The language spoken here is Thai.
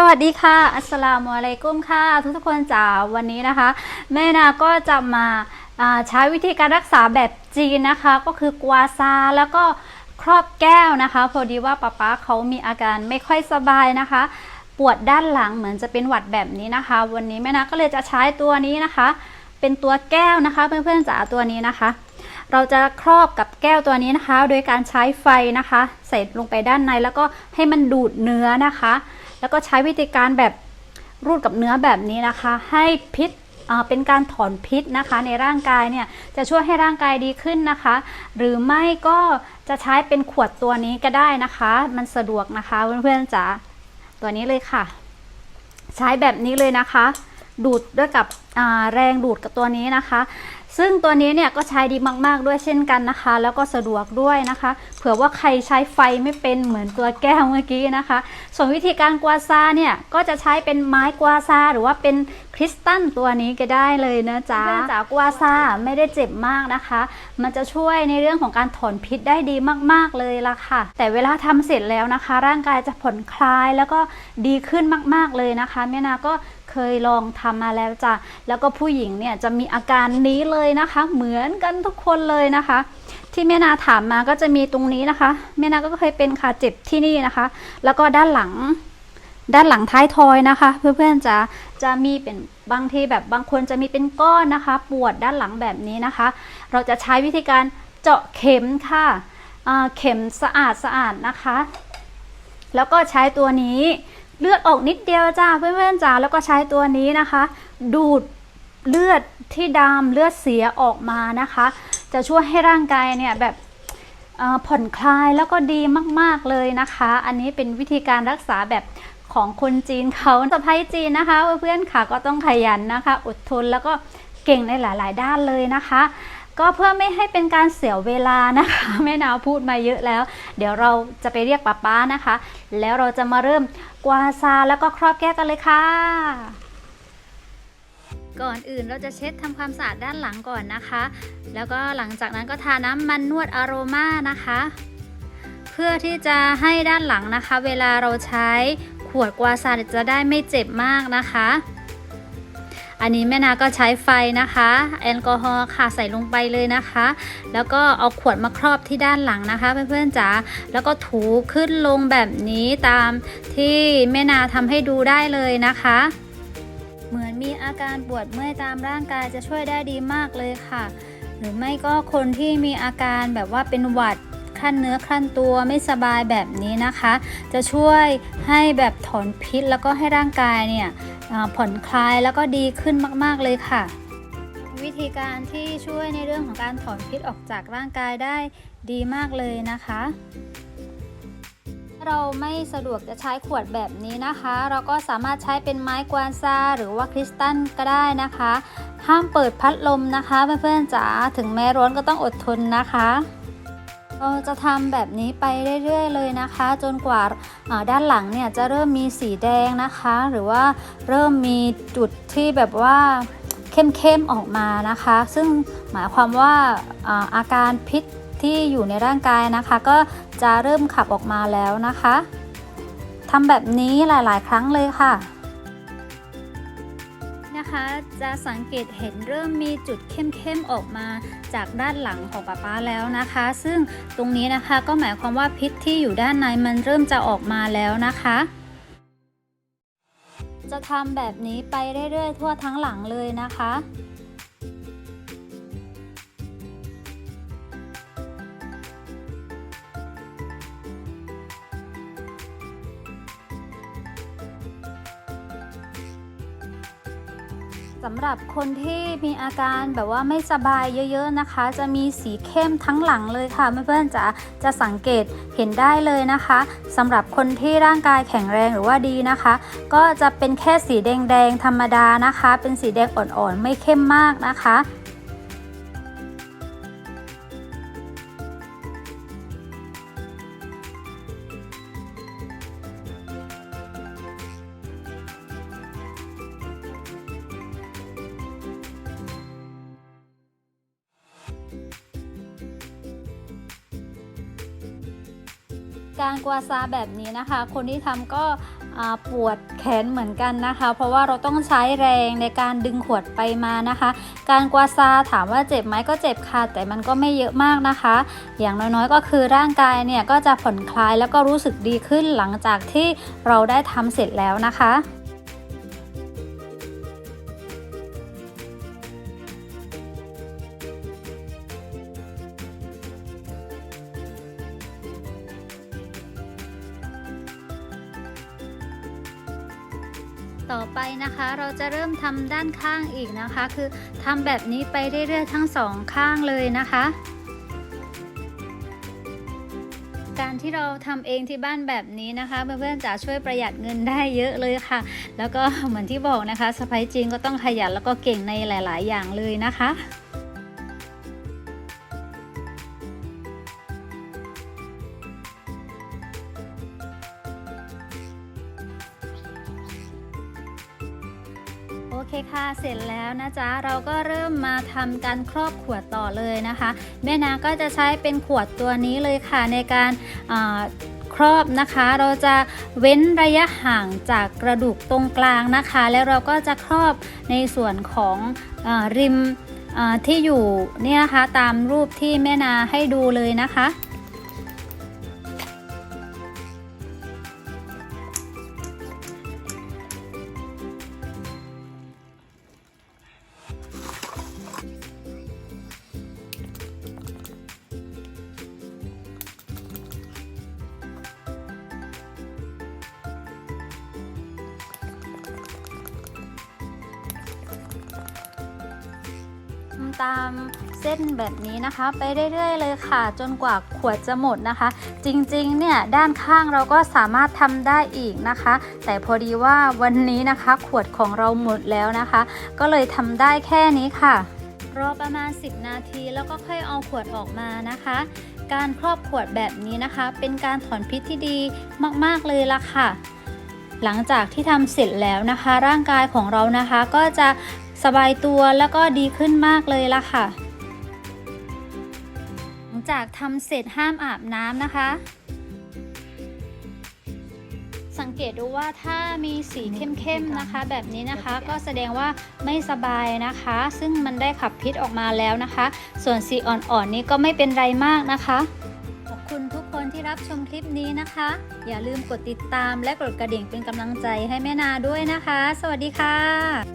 สวัสดีค่ะ อัสสลามุอะลัยกุมค่ะ ทุกทุกคนจ๋าวันนี้นะคะ แม่นาก็จะมาอ่าใช้วิธีการรักษาแบบจีนนะคะ ก็คือกวาซาแล้วก็ครอบแก้วนะคะ พอดีว่าป๊าป๊าเขามีอาการไม่ค่อยสบายนะคะ ปวดด้านหลังเหมือนจะเป็นหวัดแบบนี้นะคะ วันนี้แม่นาก็เลยจะใช้ตัวนี้นะคะ เป็นตัวแก้วนะคะ เพื่อนๆจ๋าตัวนี้นะคะ เราจะครอบกับแก้วตัวนี้นะคะ โดยการใช้ไฟนะคะ ใส่ลงไปด้านในแล้วก็ให้มันดูดเนื้อนะคะ แล้วก็ใช้วิธีการแบบรูดกับเนื้อแบบนี้นะคะ ให้พิษเป็นการถอนพิษนะคะในร่างกายเนี่ยจะช่วยให้ร่างกายดีขึ้นนะคะ หรือไม่ก็จะใช้เป็นขวดตัวนี้ก็ได้นะคะ มันสะดวกนะคะเพื่อนๆจ๋าตัวนี้เลยค่ะ ใช้แบบนี้เลยนะคะ ดูดด้วยกับแรงดูดกับตัวนี้นะคะ ซึ่งตัวนี้เนี่ยก็ใช้ดีมากๆด้วยเช่นกันนะคะ แล้วก็สะดวกด้วยนะคะ เผื่อว่าใครใช้ไฟไม่เป็นเหมือนตัวแก้วเมื่อกี้นะคะ ส่วนวิธีการกวาซาเนี่ยก็จะใช้เป็นไม้กวาซาหรือว่าเป็นคริสตัลตัวนี้ก็ได้เลยนะจ๊ะเพื่อนจ๋ากวาซาไม่ได้เจ็บมากนะคะ มันจะช่วยในเรื่องของการถอนพิษได้ดีมากๆเลยล่ะค่ะ แต่เวลาทำเสร็จแล้วนะคะ ร่างกายจะผ่อนคลายแล้วก็ดีขึ้นมาก ๆเลยนะคะแม่นาก็เคยลองทำมาแล้วจ้ะแล้วก็ผู้หญิงเนี่ยจะมีอาการนี้เลยนะคะ เหมือนกันทุกคนเลยนะคะ ที่แม่นาถามมาก็จะมีตรงนี้นะคะแม่นาก็เคยเป็นค่ะเจ็บที่นี่นะคะ แล้วก็ด้านหลังด้านหลังท้ายทอยนะคะ เพื่อนๆจะจะมีเป็นบางทีแบบบางคนจะมีเป็นก้อนนะคะ ปวดด้านหลังแบบนี้นะคะ เราจะใช้วิธีการเจาะเข็มค่ะเข็มสะอาดสะอาดนะคะ แล้วก็ใช้ตัวนี้เลือดออกนิดเดียวจ้าเพื่อนๆจ้าแล้วก็ใช้ตัวนี้นะคะ ดูดเลือด ที่ดามเลือดเสียออกมานะคะ จะช่วยให้ร่างกายเนี่ยแบบผ่อนคลายแล้วก็ดีมากๆเลยนะคะ อันนี้เป็นวิธีการรักษาแบบของคนจีนเขาสะพ้ายจีนนะคะ เพื่อนๆค่ะก็ต้องขยันนะคะ อดทนแล้วก็เก่งในหลาย ๆ ด้านเลยนะคะ ก็เพื่อไม่ให้เป็นการเสียเวลานะคะแม่นาวพูดมาเยอะแล้ว เดี๋ยวเราจะไปเรียกป้าป้านะคะ แล้วเราจะมาเริ่มกวาซาแล้วก็ครอบแก้วกันเลยค่ะ ก่อนอื่นเราจะเช็ดทำความสะอาดด้านหลังก่อนนะคะ แล้วก็หลังจากนั้นก็ทาน้ำมันนวดอโรมานะคะ เพื่อที่จะให้ด้านหลังนะคะ เวลาเราใช้ขวดกวาซาจะได้ไม่เจ็บมากนะคะ อันนี้แม่นาก็ใช้ไฟนะคะ แอลกอฮอล์ค่ะใส่ลงไปเลยนะคะ แล้วก็เอาขวดมาครอบที่ด้านหลังนะคะเพื่อนๆจ๋าแล้วก็ถูขึ้นลงแบบนี้ตามที่แม่นาทำให้ดูได้เลยนะคะ อาการปวดเมื่อยตามร่างกายจะช่วยได้ดีมากเลยค่ะ หรือไม่ก็คนที่มีอาการแบบว่าเป็นหวัดขั้นเนื้อขั้นตัวไม่สบายแบบนี้นะคะ จะช่วยให้แบบถอนพิษแล้วก็ให้ร่างกายเนี่ยผ่อนคลายแล้วก็ดีขึ้นมาก ๆ เลยค่ะ วิธีการที่ช่วยในเรื่องของการถอนพิษออกจากร่างกายได้ดีมากเลยนะคะ เราไม่สะดวกจะใช้ขวดแบบนี้นะคะ เราก็สามารถใช้เป็นไม้กวานซาหรือว่าคริสตัลก็ได้นะคะ ห้ามเปิดพัดลมนะคะเพื่อนๆจ๋าถึงแม้ร้อนก็ต้องอดทนนะคะ เราจะทำแบบนี้ไปเรื่อยๆเลยนะคะ จนกว่าด้านหลังเนี่ยจะเริ่มมีสีแดงนะคะ หรือว่าเริ่มมีจุดที่แบบว่าเข้มๆออกมานะคะ ซึ่งหมายความว่าอาการพิษ ที่อยู่ในร่างกายนะคะ ก็จะเริ่มขับออกมาแล้วนะคะทำแบบนี้หลาย ๆ ครั้งเลยค่ะนะคะจะสังเกตเห็นเริ่มมีจุดเข้มๆออกมาจากด้านหลังของป๊าป๊าแล้วนะคะ ซึ่งตรงนี้นะคะก็หมายความว่าพิษที่อยู่ด้านในมันเริ่มจะออกมาแล้วนะคะ จะทำแบบนี้ไปเรื่อยๆทั่วทั้งหลังเลยนะคะ สำหรับคนที่มีอาการแบบว่าไม่สบายเยอะๆนะคะ จะมีสีเข้มทั้งหลังเลยค่ะเพื่อนๆจะจะสังเกตเห็นได้เลยนะคะสำหรับคนที่ร่างกายแข็งแรงหรือว่าดีนะคะ ก็จะเป็นแค่สีแดงๆธรรมดานะคะ เป็นสีแดงอ่อนๆไม่เข้มมากนะคะ การกวาซาแบบนี้นะคะ คนที่ทำก็ปวดแขนเหมือนกันนะคะ เพราะว่าเราต้องใช้แรงในการดึงขวดไปมานะคะ การกวาซาถามว่าเจ็บไหมก็เจ็บค่ะ แต่มันก็ไม่เยอะมากนะคะ อย่างน้อยๆก็คือร่างกายเนี่ยก็จะผ่อนคลายแล้วก็รู้สึกดีขึ้นหลังจากที่เราได้ทำเสร็จแล้วนะคะ ต่อไปนะคะ เราจะเริ่มทำด้านข้างอีกนะคะ คือทำแบบนี้ไปเรื่อยๆทั้งสองข้างเลยนะคะการที่เราทำเองที่บ้านแบบนี้นะคะเพื่อนๆจะช่วยประหยัดเงินได้เยอะเลยค่ะ แล้วก็เหมือนที่บอกนะคะสไปจีนก็ต้องขยันแล้วก็เก่งในหลาย ๆ อย่างเลยนะคะ โอเสร็จแล้วนะจ๊ะเราก็เริ่มมาทำการครอบขวดต่อเลยนะคะ แม่นาก็จะใช้เป็นขวดตัวนี้เลยค่ะในการครอบนะคะ เราจะเว้นระยะห่างจากกระดูกตรงกลางนะคะ แล้วเราก็จะครอบในส่วนของอริมที่อยู่เนี่ยนะคะตามรูปที่แม่นาให้ดูเลยนะคะ ตามเส้นแบบนี้นะคะ ไปเรื่อยๆเลยค่ะ จนกว่าขวดจะหมดนะคะ จริงๆเนี่ยด้านข้างเราก็สามารถทำได้อีกนะคะ แต่พอดีว่าวันนี้นะคะ ขวดของเราหมดแล้วนะคะ ก็เลยทำได้แค่นี้ค่ะรอประมาณ 10 นาทีแล้วก็ค่อยเอาขวดออกมานะคะ การครอบขวดแบบนี้นะคะ เป็นการถอนพิษที่ดีมากๆเลยละค่ะ หลังจากที่ทำเสร็จแล้วนะคะ ร่างกายของเรานะคะก็จะ สบายตัวแล้วก็ดีขึ้นมากเลยละค่ะ หลังจากทำเสร็จห้ามอาบน้ำนะคะ สังเกตดูว่าถ้ามีสีเข้มๆนะคะ แบบนี้นะคะก็แสดงว่าไม่สบายนะคะ ซึ่งมันได้ขับพิษออกมาแล้วนะคะ ส่วนสีอ่อนๆนี้ก็ไม่เป็นไรมากนะคะขอบคุณทุกคนที่รับชมคลิปนี้นะคะ อย่าลืมกดติดตามและกดกระดิ่งเป็นกำลังใจให้แม่นาด้วยนะคะ สวัสดีค่ะ